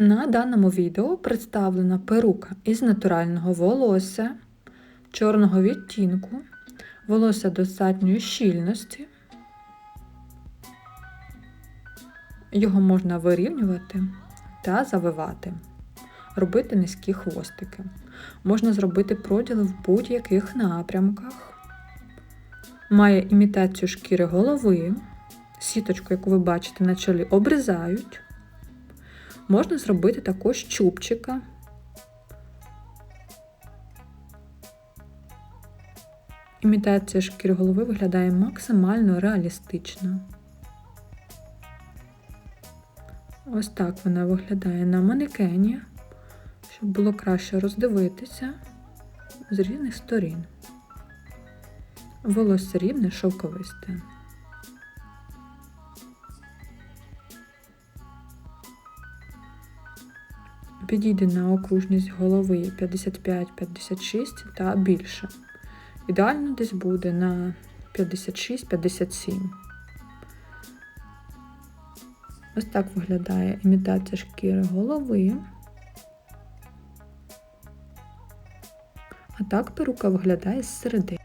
На даному відео представлена перука із натурального волосся, чорного відтінку, волосся достатньої щільності. Його можна вирівнювати та завивати, робити низькі хвостики. Можна зробити проділи в будь-яких напрямках. Має імітацію шкіри голови, сіточку, яку ви бачите на чолі, обрізають. Можна зробити також чубчика. Імітація шкіри голови виглядає максимально реалістично. Ось так вона виглядає на манекені, щоб було краще роздивитися з різних сторін. Волосся рівне шовковисте. Підійде на окружність голови 55-56 та більше. Ідеально десь буде на 56-57. Ось так виглядає імітація шкіри голови. А так перука виглядає зсередини.